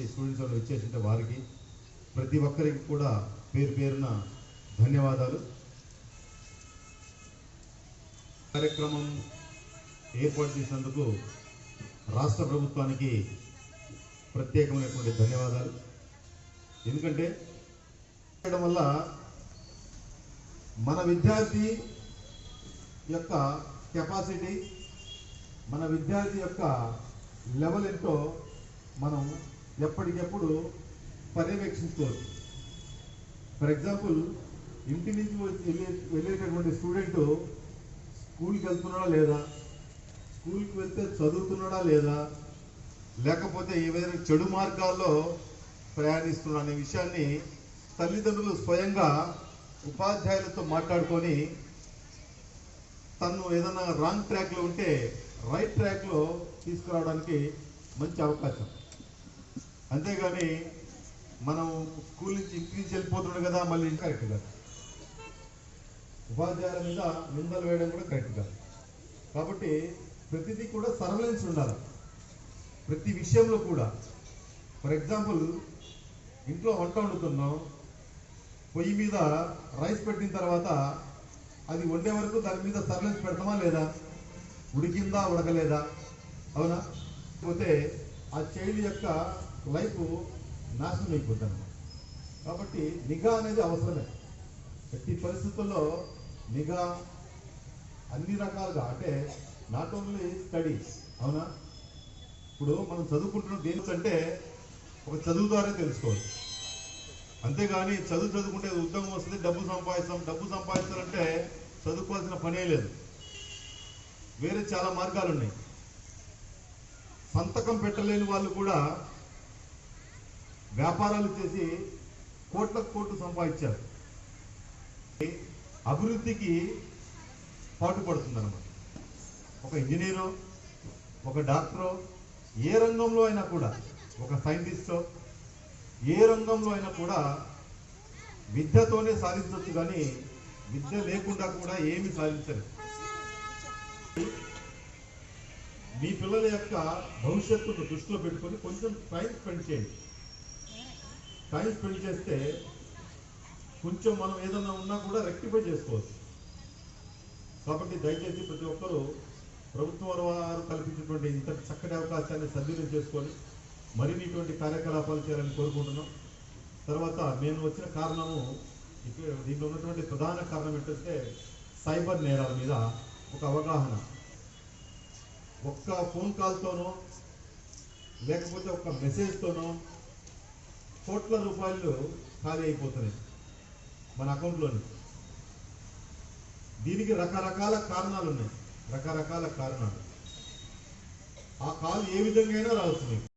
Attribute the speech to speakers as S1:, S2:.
S1: ఉన్నటువంటి స్టూడెంట్స్ వాళ్ళు వచ్చేసింటే వారికి. ప్రతి ఒక్కరికి కూడా పేరు పేరున ధన్యవాదాలు. కార్యక్రమం ఏర్పాటు చేసినందుకు రాష్ట్ర ప్రభుత్వానికి ప్రత్యేకమైనటువంటి ధన్యవాదాలు. ఎందుకంటే చేయడం వల్ల మన విద్యార్థి యొక్క కెపాసిటీ మన విద్యార్థి యొక్క లెవెల్ ఎంతో మనం ఎప్పటికెప్పుడు పర్యవేక్షించుకోవచ్చు ఫర్ ఎగ్జాంపుల్ ఇంటి నుంచి వచ్చి వెళ్ళే వెళ్ళేటటువంటి స్టూడెంట్ స్కూల్కి వెళ్తున్నాడా లేదా? స్కూల్కి వెళ్తే చదువుతున్నాడా లేదా? లేకపోతే ఏవైనా చెడు మార్గాల్లో ప్రయాణిస్తున్నాడు అనే విషయాన్ని తల్లిదండ్రులు స్వయంగా ఉపాధ్యాయులతో మాట్లాడుకొని తను ఏదైనా రాంగ్ ట్రాక్లో ఉంటే రైట్ ట్రాక్లో తీసుకురావడానికి మంచి అవకాశం. అంతేగాని మనం స్కూల్ నుంచి ఇంక్రీజ్ వెళ్ళిపోతున్నాడు కదా మళ్ళీ కరెక్ట్ కాదు. ఉపాధ్యాయుల మీద నిందలు వేయడం కూడా కరెక్ట్ కాదు. కాబట్టి ప్రతిదీ కూడా సర్వలెన్స్ ఉండాలి. ప్రతి విషయంలో కూడా. ఫర్ ఎగ్జాంపుల్ ఇంట్లో వంట వండుతున్నాం పొయ్యి మీద రైస్ పెట్టిన తర్వాత అది వండే వరకు దాని మీద సర్లెన్స్ పెడతామా లేదా? ఉడికిందా ఉడకలేదా? అవునా? పోతే ఆ చైల్డ్ యొక్క లైఫ్ నాశనం అయిపోతుంది కాబట్టి నిఘా అనేది అవసరమే. ప్రతి పరిస్థితుల్లో నిఘా అన్ని రకాలుగా అంటే నాట్ ఓన్లీ స్టడీ అవునా? ఇప్పుడు మనం చదువుకుంటున్న దేని అంటే ఒక చదువు ద్వారా తెలుసుకోవచ్చు అంతేగాని చదువు చదువుకుంటే ఉద్యోగం వస్తుంది డబ్బు సంపాదిస్తాం డబ్బు సంపాదించాలంటే చదువుకోవాల్సిన పనే లేదు. వేరే చాలా మార్గాలు ఉన్నాయి సంతకం పెట్టలేని వాళ్ళు కూడా వ్యాపారాలు చేసి కోట్లకు కోట్లు సంపాదించారు. అభివృద్ధికి పాటుపడుతుందన్నమాట. ఒక ఇంజనీరు ఒక డాక్టరు ఏ రంగంలో అయినా కూడా ఒక సైంటిస్టో ఏ రంగంలో అయినా కూడా విద్యతోనే సాధించవచ్చు కానీ విద్య లేకుండా కూడా ఏమి సాధించరు. మీ పిల్లల యొక్క భవిష్యత్తును దృష్టిలో పెట్టుకొని కొంచెం టైం స్పెండ్ చేయండి. కానీ స్పెండ్ చేస్తే కొంచెం మనం ఏదైనా ఉన్నా కూడా రెక్టిఫై చేసుకోవచ్చు. కాబట్టి దయచేసి ప్రతి ఒక్కరూ ప్రభుత్వం వారు కల్పించినటువంటి ఇంత చక్కటి అవకాశాన్ని సద్వినియోగం చేసుకొని మరిన్ని ఇటువంటి కార్యకలాపాలు చేయాలని కోరుకుంటున్నాం. తర్వాత నేను వచ్చిన కారణము దీంట్లో ఉన్నటువంటి ప్రధాన కారణం ఏంటంటే సైబర్ నేరాల మీద ఒక అవగాహన. ఒక్క ఫోన్ కాల్తోనో లేకపోతే ఒక్క మెసేజ్తోనో కోట్ల రూపాయలు ఖాళీ అయిపోతున్నాయి మన అకౌంట్లోని. దీనికి రకరకాల కారణాలు ఉన్నాయి రకరకాల కారణాలు. ఆ కాల్ ఏ విధంగా అయినా రావచ్చు మీకు.